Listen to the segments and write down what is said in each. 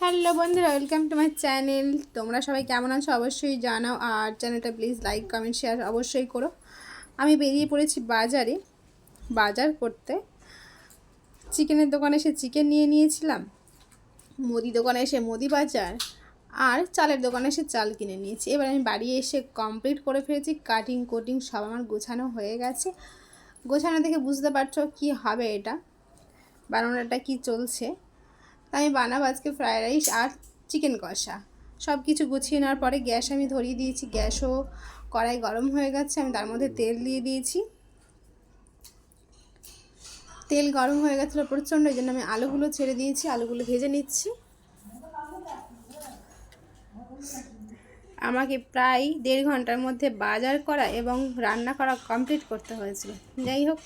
Hello বন্ধুরা, welcome to my channel. তোমরা সবাই কেমন আছো? অবশ্যই জানাও, আর চ্যানেলটা প্লিজ লাইক, কমেন্ট, শেয়ার অবশ্যই করো। আমি বেরিয়ে পড়েছি বাজারে, বাজার করতে। চিকেনের দোকানে এসে চিকেন নিয়ে নিয়েছিলাম, মুদি দোকানে এসে মুদি বাজার, আর চালের দোকানে এসে চাল কিনে নিয়েছি। এবার আমি বাড়ি এসে কমপ্লিট করে ফেলেছি কাটিং কোটিং সব আমার গোছানো হয়ে গেছে। গোছানো দেখে বুঝতে পারছ কি হবে এটা, বানানোটা কি চলছে। তাই আমি বানাবো আজকে ফ্রায়েড রাইস আর চিকেন কষা। সব কিছু গুছিয়ে নেওয়ার পরে গ্যাস আমি ধরিয়ে দিয়েছি। গ্যাসও কড়াই গরম হয়ে গেছে, আমি তার মধ্যে তেল দিয়ে দিয়েছি। তেল গরম হয়ে গেছিল প্রচণ্ড, এই জন্য আমি আলুগুলো ছেড়ে দিয়েছি, আলুগুলো ভেজে নিচ্ছি। আমাকে প্রায় দেড় ঘণ্টার মধ্যে বাজার করা এবং রান্না করা কমপ্লিট করতে হয়েছিল। যাই হোক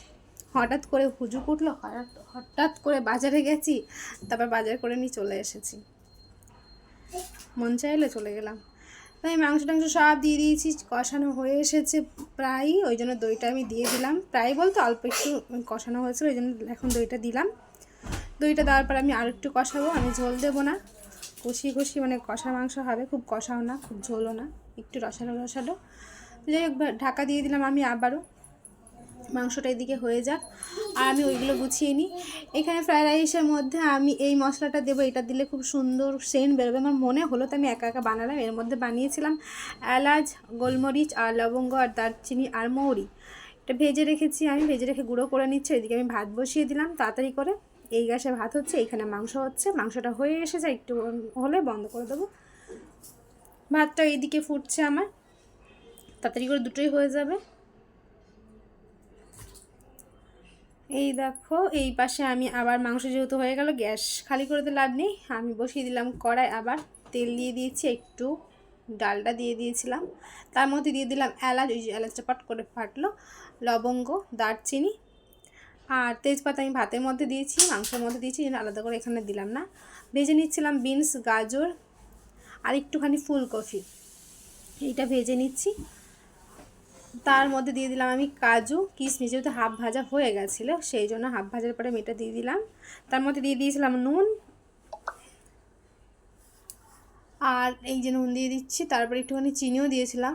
হঠাৎ করে হুজুক উঠল, হঠাৎ হঠাৎ করে বাজারে গেছি, তারপর বাজার করে নিয়ে চলে এসেছি। মন চাইলে চলে গেলাম। তাই মাংস টাংস সব দিয়ে দিয়েছি, কষানো হয়ে এসেছে প্রায়, ওই জন্য দইটা আমি দিয়ে দিলাম। প্রায় বলতে অল্প একটু কষানো হয়েছিল, ওই জন্য এখন দইটা দিলাম। দইটা দেওয়ার পর আমি আর একটু কষাবো, আমি ঝোল দেবো না। কষি কষি মানে কষা মাংস হবে, খুব কষাও না, খুব ঝোলও না, একটু রসালো রসালো। যাই হোক, ঢাকা দিয়ে দিলাম আমি আবারও। মাংসটা এদিকে হয়ে যাক। আর আমি ওইগুলো গুছিয়ে নিই। এখানে ফ্রায়েড রাইসের মধ্যে আমি এই মশলাটা দেবো। এটা দিলে খুব সুন্দর সেন্ট বেরোবে। আমার মনে হলো তো আমি একা একা বানালাম। এর মধ্যে বানিয়েছিলাম এলাচ, গোলমরিচ, আর লবঙ্গ, আর দারচিনি, আর মৌরি। এটা ভেজে রেখেছি আমি। ভেজে রেখে গুঁড়ো করে নিচ্ছি। এদিকে আমি ভাত বসিয়ে দিলাম তাড়াতাড়ি করে। এই গ্যাসে ভাত হচ্ছে, এখানে মাংস হচ্ছে। মাংসটা হয়ে এসেছে একটু হলে বন্ধ করে দেবো। ভাতটা এইদিকে ফুটছে আমার। তাড়াতাড়ি করে দুটোই হয়ে যাবে। এই দেখো, এই পাশে আমি আবার মাংস যেহেতু হয়ে গেল, গ্যাস খালি করে লাভ নেই। আমি বসিয়ে দিলাম কড়াই, আবার তেল দিয়ে দিয়েছি, একটু ডালটা দিয়ে দিয়েছিলাম। তার মধ্যে দিয়ে দিলাম এলাচ ওই যে এলাচটা পট করে ফাটলো, লবঙ্গ, দারচিনি আর তেজপাতা আমি ভাতের মধ্যে দিয়েছি, মাংসের মধ্যে দিয়েছি আলাদা করে এখানে দিলাম না। ভেজে নিচ্ছিলাম বিনস, গাজর আর একটুখানি ফুলকপি, এইটা ভেজে নিচ্ছি। তার মধ্যে দিয়ে দিলাম আমি কাজু, কিশমিশ যেহেতু হাফ ভাজা হয়ে গেছিল, সেই জন্য হাফ ভাজার পরে আমি এটা দিয়ে দিলাম। তার মধ্যে দিয়ে দিয়েছিলাম নুন। আর এই যে নুন দিয়ে দিচ্ছি, তারপরে একটুখানি চিনিও দিয়েছিলাম,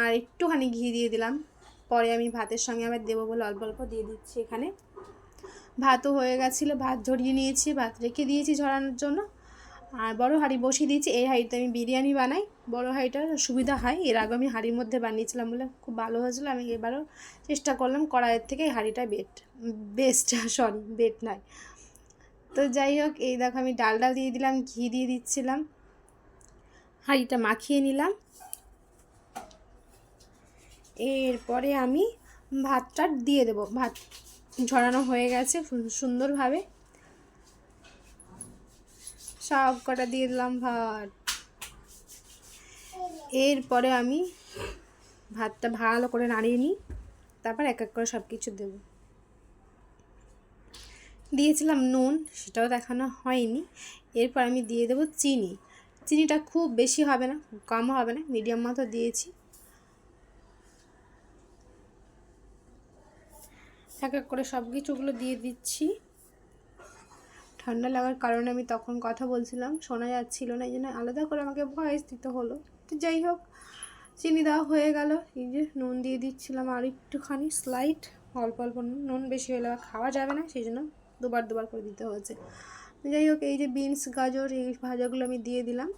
আর একটুখানি ঘি দিয়ে দিলাম। পরে আমি ভাতের সঙ্গে আবার দেবো বলে অল্প অল্প দিয়ে দিচ্ছি এখানে। ভাতও হয়ে গেছিল, ভাত ঝরিয়ে নিয়েছি, ভাত রেখে দিয়েছি ঝরানোর জন্য। আর বড় হাঁড়ি বসিয়ে দিয়েছি, এই হাঁড়িতে আমি বিরিয়ানি বানাই। বড় হাঁড়িটার সুবিধা হয়, এর আগে আমি হাঁড়ির মধ্যে বানিয়েছিলাম বলে খুব ভালো হয়েছিলো। আমি এবারও চেষ্টা করলাম কড়াইয়ের থেকে এই হাঁড়িটা বেট, বেস্ট সরি বেট নয়। তো যাই হোক, এই দেখো আমি ডালডা দিয়ে দিলাম, ঘি দিয়ে দিচ্ছিলাম। হাঁড়িটা মাখিয়ে নিলাম। এরপরে আমি ভাতটা দিয়ে দেবো। ভাত ঝরানো হয়ে গেছে, সুন্দরভাবে। সব কটা দিয়ে দিলাম ভাত। এরপরে আমি ভাতটা ভালো করে নাড়িয়ে নিই, তারপর এক এক করে সব কিছু দেব। দিয়েছিলাম নুন, সেটাও দেখানো হয়নি। এরপর আমি দিয়ে দেবো চিনি। চিনিটা খুব বেশি হবে না, কম হবে না মিডিয়াম মতো দিয়েছি। এক এক করে সব কিছুগুলো দিয়ে দিচ্ছি। ঠান্ডা লাগার কারণে আমি তখন কথা বলছিলাম, শোনা যাচ্ছিল না, এই জন্য আলাদা করে আমাকে ভয়েস দিতে হলো। তো যাই হোক, চিনি দেওয়া হয়ে গেল। এই যে নুন দিয়ে দিচ্ছিলাম আর একটুখানি স্লাইট অল্প অল্প নুন বেশি হলে খাওয়া যাবে না, সেই জন্য দুবার দুবার করে দিতে হয়েছে। যাই হোক, এই যে বিনস গাজর, এই ভাজাগুলো আমি দিয়ে দিলাম।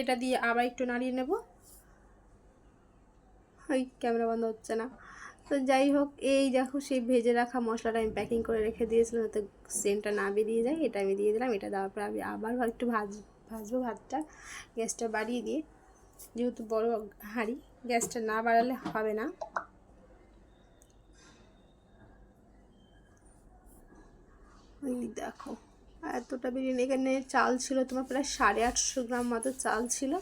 এটা দিয়ে আবার একটু নাড়িয়ে নেব। ওই ক্যামেরা বন্ধ হচ্ছে না। তো যাই হোক, এই দেখো সেই ভেজে রাখা মশলাটা আমি প্যাকিং করে রেখে দিয়েছিলাম যাতে সেন্টটা না বেরিয়ে যায়। এটা আমি দিয়ে দিলাম, এটা দেওয়ার পর আমি আবার একটু ভাজ, ভাজবো ভাতটা গ্যাসটা বাড়িয়ে দিয়ে। যেহেতু বড় হাঁড়ি, গ্যাসটা না বাড়ালে হবে না। ওই দেখো, এতটা বিরিয়ানি, এখানে চাল ছিল তোমার প্রায় সাড়ে আটশো গ্রাম মতো চাল ছিল।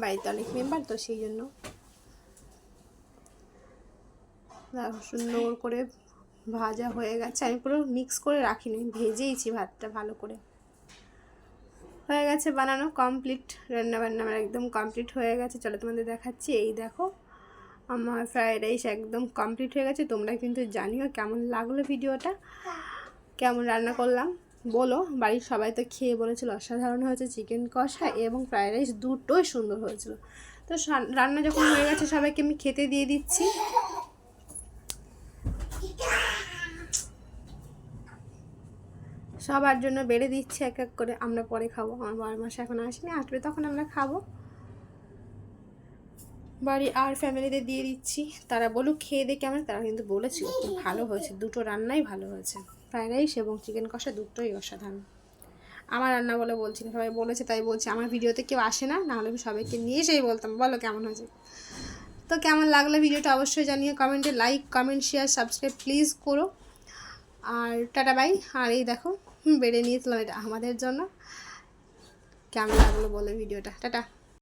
বাড়িতে অনেক মেম্বার তো সেই জন্য সুন্দর করে ভাজা হয়ে গেছে। আমি পুরো মিক্স করে রাখিনি, ভেজেইছি ভাতটা ভালো করে। হয়ে গেছে বানানো কমপ্লিট রান্না বান্না আমার একদম কমপ্লিট হয়ে গেছে। চলো তোমাদের দেখাচ্ছি। এই দেখো, আমার ফ্রায়েড রাইস একদম কমপ্লিট হয়ে গেছে। তোমরা কিন্তু জানিও কেমন লাগল ভিডিওটা। কেমন রান্না করলাম। বলো, বাড়ির সবাই তো খেয়ে বলেছিল অসাধারণ হয়েছে চিকেন কষা এবং ফ্রায়েড রাইস দুটোই সুন্দর হয়েছিল। তো রান্না যখন হয়ে গেছে, সবাইকে আমি খেতে দিয়ে দিচ্ছি। সবার জন্য বেড়ে দিচ্ছি এক এক করে, আমরা পরে খাব। আমার বাবার মাসে এখন আসেনি, আসবে তখন আমরা খাব। বাড়ি আর ফ্যামিলিদের দিয়ে দিচ্ছি। তারা বলুক খেয়ে দিয়ে কেমন তারা কিন্তু বলেছিল, খুব ভালো হয়েছে। দুটো রান্নাই ভালো হয়েছে। ফ্রাইড রাইস এবং চিকেন কষা দুটোই অসাধারণ। আমার রান্না বলে বলছি না সবাই বলেছে, তাই বলছি, আমার ভিডিওতে কেউ আসে না নাহলে আমি সবাইকে নিয়ে এসেই বলতাম। বলো কেমন হয়েছে? তো কেমন লাগল ভিডিওটা অবশ্যই জানিয়ে কমেন্টে like comment share subscribe please করো। আর টাটা বাই আর এই দেখো বেড়ে নিয়েছিলাম এটা আমাদের জন্য। কেমন লাগল বলে ভিডিওটা? টাটা।